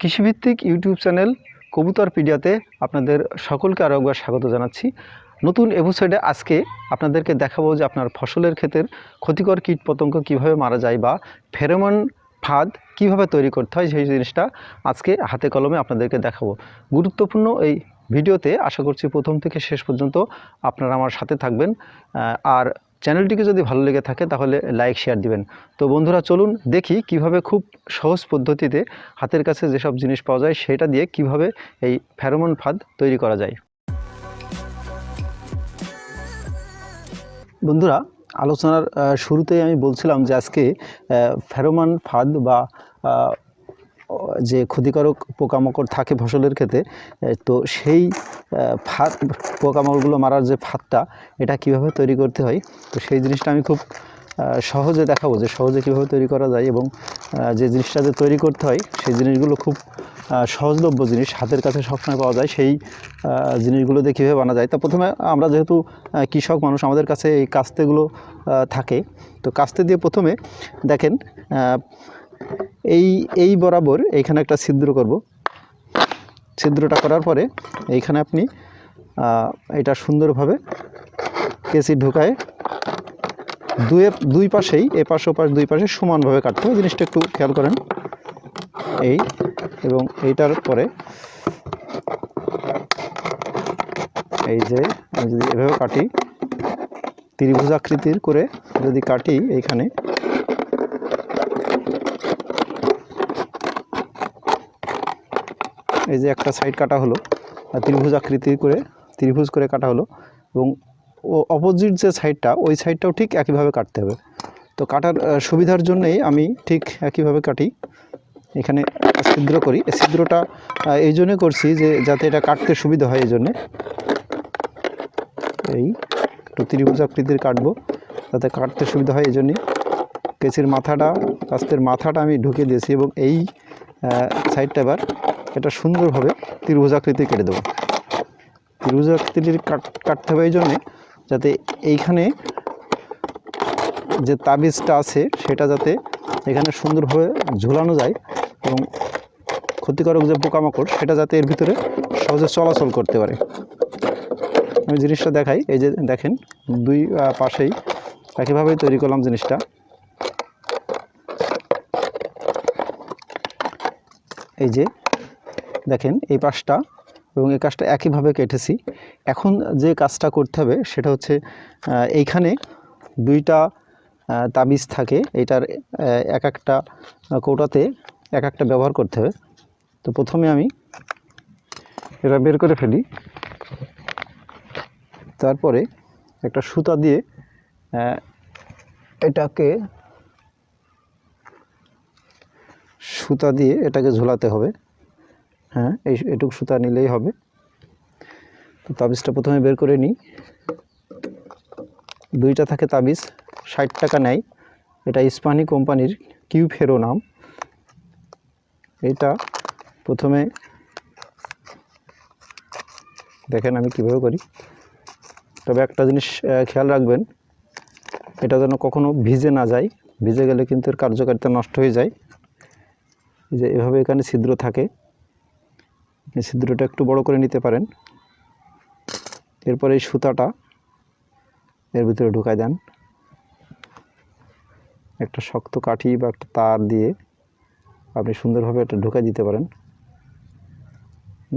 কৃষিভিত্তিক YouTube channel কবুতর পিডিয়াতে আপনাদের সকলকে আরও একবার স্বাগত জানাচ্ছি। নতুন এপিসোডে আজকে আপনাদেরকে দেখাবো যে আপনার ফসলের ক্ষেতের ক্ষতিকর কীট পতঙ্গ কীভাবে মারা যায় বা ফেরোমন ফাঁদ কীভাবে তৈরি করতে হয় সেই জিনিসটা আজকে হাতে কলমে আপনাদেরকে দেখাবো। গুরুত্বপূর্ণ এই ভিডিওতে আশা করছি প্রথম থেকে শেষ পর্যন্ত আপনারা আমার সাথে থাকবেন। আর চ্যানেলটিকে যদি ভালো লেগে থাকে তাহলে লাইক, শেয়ার দিবেন। তো বন্ধুরা, চলুন দেখি কীভাবে খুব সহজ পদ্ধতিতে হাতের কাছে যেসব জিনিস পাওয়া যায় সেটা দিয়ে কীভাবে এই ফেরোমন ফাঁদ তৈরি করা যায়। বন্ধুরা, আলোচনার শুরুতেই আমি বলছিলাম যে আজকে ফেরোমন ফাঁদ বা যে ক্ষতিকারক পোকামাকড় থাকে ফসলের ক্ষেত্রে তো সেই ফাঁদ, পোকামাকড়গুলো মারার যে ফাঁদটা, এটা কীভাবে তৈরি করতে হয়? তো সেই জিনিসটা আমি খুব সহজে দেখাবো যে সহজে কীভাবে তৈরি করা যায় এবং যে জিনিসটা যে তৈরি করতে হয়, সেই জিনিসগুলো খুব সহজলভ্য জিনিস, হাতের কাছে সবসময় পাওয়া যায়, সেই জিনিসগুলো দিয়ে কীভাবে বানা যায়। তা প্রথমে আমরা যেহেতু কৃষক মানুষ, আমাদের কাছে এই কাস্তেগুলো থাকে। তো কাস্তে দিয়ে প্রথমে দেখেন এই এই বরাবর এইখানে একটা ছিদ্র করব। ছিদ্রটা করার পরে এইখানে আপনি এটা সুন্দরভাবে কেসি ঢোকায় দুই দুই পাশেই, এ পাশ ও পাশ দুই পাশে সমানভাবে কাটতে হবে জিনিসটা একটু খেয়াল করেন। এই এবং এইটার পরে এই যে আমি যদি এভাবে কাটি ত্রিভুজ আকৃতির করে যদি কাটি এইখানে এই যে একটা সাইড কাটা হলো ত্রিভুজ আকৃতি করে, ত্রিভুজ করে কাটা হলো এবং ও অপোজিট যে সাইডটা ওই সাইডটাও ঠিক একইভাবে কাটতে হবে। তো কাটার সুবিধার জন্যেই আমি ঠিক একইভাবে কাটি। এখানে ছিদ্র করি। ছিদ্রটা এই জন্যে করছি যে যাতে এটা কাটতে সুবিধা হয় এই জন্যে। এই একটু ত্রিভুজ আকৃতির কাটবো, যাতে কাটতে সুবিধা হয় এই জন্যে। কেচির মাথাটা, কাস্তের মাথাটা আমি ঢুকিয়ে দিয়েছি এবং এই সাইডটা এবার এটা সুন্দরভাবে ত্রিভুজ আকৃতি কেটে দেবো। ত্রিভুজ আকৃতির কাট, কাটতে হবে এই জন্যে যাতে এইখানে যে তাবিজটা আছে, সেটা যাতে এখানে সুন্দরভাবে ঝুলানো যায় এবং ক্ষতিকারক যে পোকামাকড়, সেটা যাতে এর ভিতরে সহজে চলাচল করতে পারে। আমি জিনিসটা দেখাই। এই যে দেখেন, দুই পাশেই একইভাবেই তৈরি করলাম জিনিসটা। এই যে দেখেন, এই পাশটা এবং এই কাজটা একইভাবে কেটেছি। এখন যে কাজটা করতে হবে সেটা হচ্ছে এইখানে দুইটা তাবিজ থাকে। এটার এক একটা কৌটাতে এক একটা ব্যবহার করতে হবে। তো প্রথমে আমি এটা বের করে ফেলি। তারপরে একটা সুতা দিয়ে এটাকে সুতা দিয়ে এটাকে ঝোলাতে হবে। হ্যাঁ এই এটুকু সুতা নিলেই হবে। তো তাবিজটা প্রথমে বের করে নিই। দুইটা থাকে তাবিজ, ষাট টাকা নেয়। এটা ইস্পানি কোম্পানির কিউ ফেরো নাম। এটা প্রথমে দেখেন আমি কীভাবে করি। তবে একটা জিনিস খেয়াল রাখবেন, এটা যেন কখনো ভিজে না যায়। ভিজে গেলে কিন্তু এর কার্যকারিতা নষ্ট হয়ে যায়। যে এভাবে এখানে ছিদ্র থাকে। এই ছিদ্রটা একটু বড় করে নিতে পারেন। এরপরে এই সুতাটা এর ভিতরে ঢুকায় দেন। একটা শক্ত কাঠি বা একটা তার দিয়ে আপনি সুন্দরভাবে এটা ঢুকাই দিতে পারেন।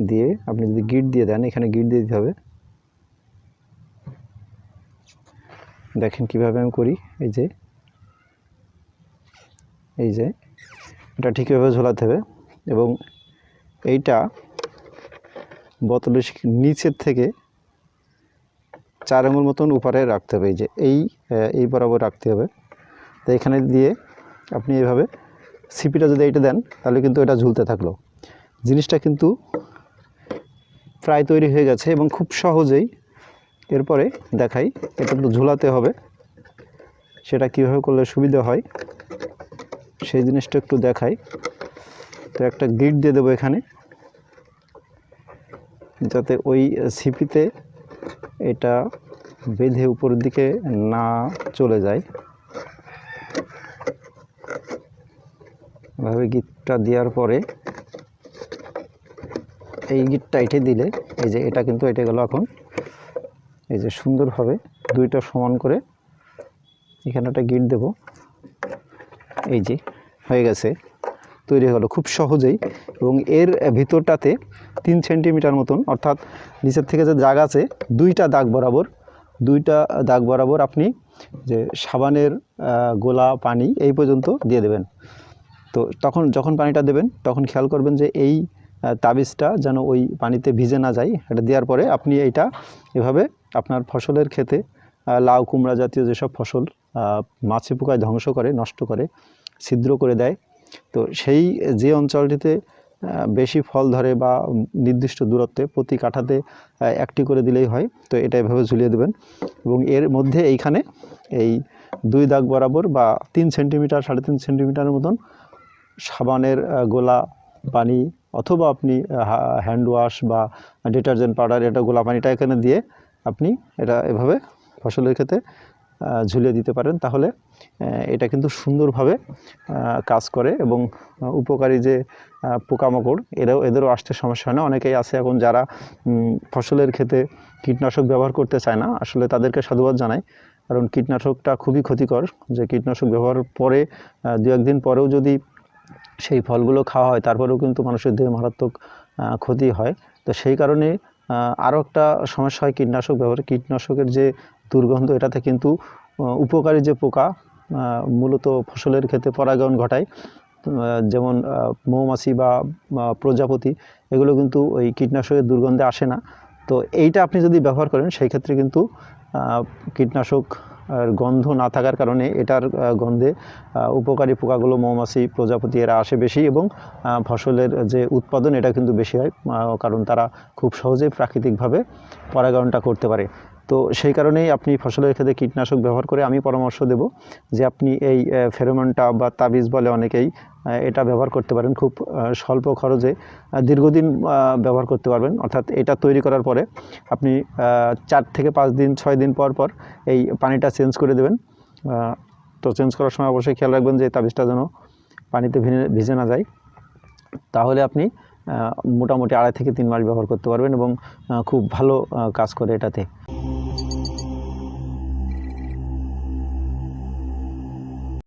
দিয়ে আপনি যদি গিট দিয়ে দেন, এখানে গিট দিয়ে দিতে হবে। দেখেন কীভাবে আমি করি, এই যে এই যে, এটা ঠিকভাবে ঝোলাতে হবে এবং এইটা বোতলের নিচের থেকে চার আঙুল মতন উপরে রাখতে হবে। এই যে এই এই বরাবর রাখতে হবে। তো এখানে দিয়ে আপনি এইভাবে সিপিটা যদি এইটা দেন, তাহলে কিন্তু এটা ঝুলতে থাকল। জিনিসটা কিন্তু প্রায় তৈরি হয়ে গেছে এবং খুব সহজেই এরপরে দেখাই এটা তো ঝুলাতে হবে। সেটা কীভাবে করলে সুবিধা হয়, সেই জিনিসটা একটু দেখাই। তো একটা গিট দিয়ে দেবো এখানে। যাতে ওই সিপিতে এটা বেঁধে উপরের দিকে না চলে যায়। এভাবে গিটটা দেওয়ার পরে এই গিটটা এঁটে দিলে, এই যে এটা কিন্তু এঁটে গেল এখন, এই যে সুন্দরভাবে দুইটা সমান করে এখানে একটা গিট দেব। এই যে, হয়ে গেছে। তৈরি হয়ে গেলো খুব সহজেই এবং এর ভিতরটাতে তিন সেন্টিমিটার মতন, অর্থাৎ নিচের থেকে যে দাগ আছে, দুইটা দাগ বরাবর, দুইটা দাগ বরাবর আপনি যে সাবানের গোলা পানি এই পর্যন্ত দিয়ে দেবেন। তো তখন যখন পানিটা দেবেন, তখন খেয়াল করবেন যে এই তাবিজটা যেন ওই পানিতে ভিজে না যায়। এটা দেওয়ার পরে আপনি এইটা এভাবে আপনার ফসলের ক্ষেতে লাউ, কুমড়া জাতীয় যেসব ফসল মাছি পোকায় ধ্বংস করে, নষ্ট করে, ছিদ্র করে দেয় তো সেই, যে অঞ্চলটিতে বেশি ফল ধরে বা নির্দিষ্ট দূরত্বে প্রতি কাঠাতে একটি করে দিলেই হয়, তো এটা এভাবে ঝুলিয়ে দেবেন। এবং এর মধ্যে এইখানে এই দুই দাগ বরাবর বা তিন সেন্টিমিটার, সাড়ে তিন সেন্টিমিটারের মতন সাবানের গোলা পানি অথবা আপনি হ্যান্ড ওয়াশ বা ডিটারজেন্ট পাউডার, এটা গোলা পানিটা এখানে দিয়ে আপনি এটা এভাবে ফসলের ক্ষেত্রে ঝুলিয়ে দিতে পারেন, তাহলে এটা কিন্তু সুন্দরভাবে কাজ করে এবং উপকারী যে পোকামাকড়, এরাও, এদেরও আসতে সমস্যা হয় না। অনেকেই আছে এখন যারা ফসলের ক্ষেতে কীটনাশক ব্যবহার করতে চায় না, আসলে তাদেরকে সাধুবাদ জানাই। কারণ কীটনাশকটা খুবই ক্ষতিকর, যে কীটনাশক ব্যবহার পরে দু একদিন পরেও যদি সেই ফলগুলো খাওয়া হয়, তারপরেও কিন্তু মানুষের দেহে মারাত্মক ক্ষতি হয়। তো সেই কারণে আরও একটা সমস্যা হয় কীটনাশক ব্যবহার। কীটনাশকের যে দুর্গন্ধ, এটাতে কিন্তু উপকারী যে পোকা মূলত ফসলের ক্ষেত্রে পরাগায়ন ঘটায়। যেমন মৌমাছি বা প্রজাপতি, এগুলো কিন্তু ওই কীটনাশকের দুর্গন্ধে আসে না। তো এইটা আপনি যদি ব্যবহার করেন, সেই ক্ষেত্রে কিন্তু কীটনাশক গন্ধ না থাকার কারণে এটার গন্ধে উপকারী পোকাগুলো মৌমাছি প্রজাপতি এরা আসে বেশি এবং ফসলের যে উৎপাদন এটা কিন্তু বেশি হয় কারণ তারা খুব সহজেই প্রাকৃতিকভাবে পরাগায়নটা করতে পারে। তো সেই কারণেই আপনি ফসলের ক্ষেত্রে কীটনাশক ব্যবহার করে আমি পরামর্শ দেব যে আপনি এই ফেরোমনটা বা তাবিজ বলে অনেকেই এটা ব্যবহার করতে পারেন খুব স্বল্প খরচে দীর্ঘদিন ব্যবহার করতে পারবেন। অর্থাৎ এটা তৈরি করার পরে আপনি চার থেকে পাঁচ দিন, ছয় দিন পর পর এই পানিটা চেঞ্জ করে দেবেন। তো চেঞ্জ করার সময় অবশ্যই খেয়াল রাখবেন যে তাবিজটা যেন পানিতে ভিজে ভিজে না যায়। তাহলে আপনি মোটামুটি আড়াই থেকে তিন মাস ব্যবহার করতে পারবেন এবং খুব ভালো কাজ করে এটাতে।